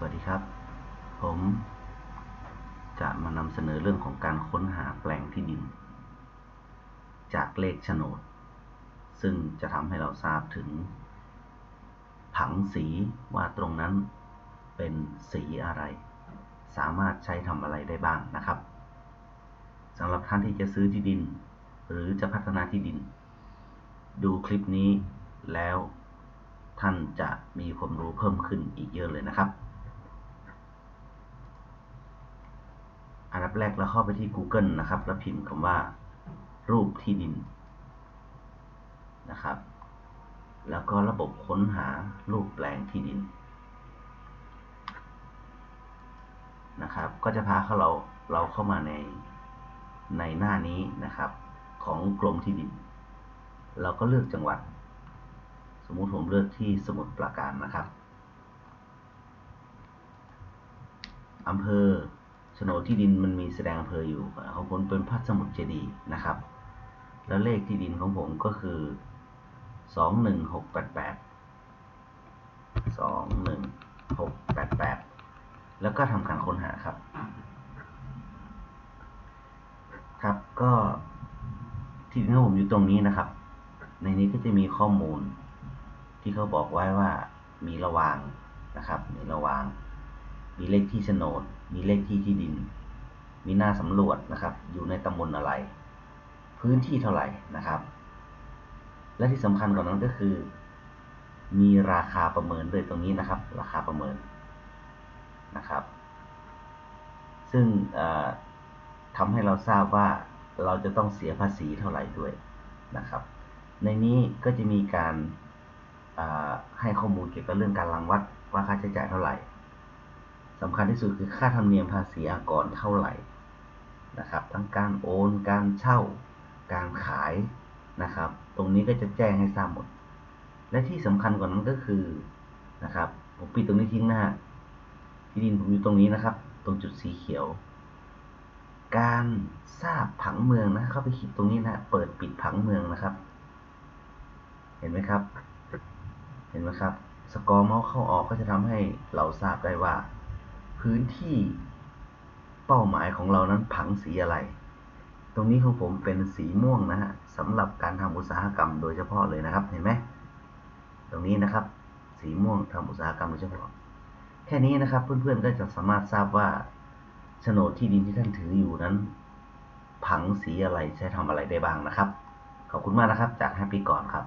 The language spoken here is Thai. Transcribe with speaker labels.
Speaker 1: สวัสดีครับ ผมจะมานำเสนอเรื่องของการค้นหาแปลงที่ดิน จากเลขโฉนด ซึ่งจะทำให้เราทราบถึง ผังสีว่าตรงนั้นเป็นสีอะไร สามารถใช้ทำอะไรได้บ้างนะครับสำหรับท่านที่จะซื้อที่ดิน หรือจะพัฒนาที่ดิน ดูคลิปนี้แล้วท่านจะมีความรู้เพิ่มขึ้นอีกเยอะเลยนะครับ อันดับแรกเราเข้าไปที่ Google นะครับ แล้วพิมพ์คำว่า รูปที่ดินนะครับ แล้วก็ระบบค้นหารูปแปลงที่ดินนะครับ ก็จะพาเขาเราเราเข้ามาในในหน้านี้นะครับ ของกรมที่ดิน เราก็เลือกจังหวัด สมมุติผมเลือกที่สมุทรปราการนะครับอำเภอ โฉนดที่ดินมันมีแสดงอำเภออยู่ของผมเป็นพัทสมุทรเจดีย์นะครับ แล้วเลขที่ดินของผมก็คือ 21688 21688 แล้วก็ทำการค้นหาครับ ครับก็ที่ดินของผมอยู่ตรงนี้นะครับ ในนี้ก็จะมีข้อมูลที่เขาบอกไว้ว่ามีระวางนะครับ มีระวาง มีเลขที่โฉนด มีเลขที่ที่ดิน มีหน้าสำรวจนะครับ อยู่ในตำบลอะไร พื้นที่เท่าไหร่นะครับ และที่สำคัญกว่านั้นก็คือ มีราคาประเมินด้วยตรงนี้นะครับ ราคาประเมินนะครับ ซึ่งทำให้เราทราบว่าเราจะต้องเสียภาษีเท่าไหร่ด้วยนะครับ ในนี้ก็จะมีการให้ข้อมูลเกี่ยวกับเรื่องการรังวัดว่าค่าใช้จ่ายเท่าไหร่ สำคัญที่สุดคือค่าธรรมเนียมภาษีอากรเท่าไหร่นะครับ ทั้งการโอน การเช่า การขายนะครับ ตรงนี้ก็จะแจ้งให้ทราบหมด และที่สำคัญกว่านั้นก็คือนะครับ ผมปิดตรงนี้ทิ้งหน้าที่ดินผมอยู่ตรงนี้นะครับ ตรงจุดสีเขียว การทราบผังเมืองนะ เข้าไปคลิกตรงนี้นะ เปิดปิดผังเมืองนะครับ เห็นไหมครับ เห็นไหมครับ สกอร์เมาส์เข้าออกก็จะทำให้เราทราบได้ว่า พื้นที่เป้าหมายของเรานั้นผังสีอะไร ตรงนี้ของผมเป็นสีม่วงนะฮะสำหรับการทำอุตสาหกรรมโดยเฉพาะเลยนะครับ เห็นไหมตรงนี้นะครับ สีม่วงทำอุตสาหกรรมโดยเฉพาะ แค่นี้นะครับ เพื่อนๆก็จะสามารถทราบว่าโฉนดที่ดินที่ท่านถืออยู่นั้น ผังสีอะไรใช้ทำอะไรได้บ้างนะครับ ขอบคุณมากนะครับ จากแฮปปี้ก่อนครับ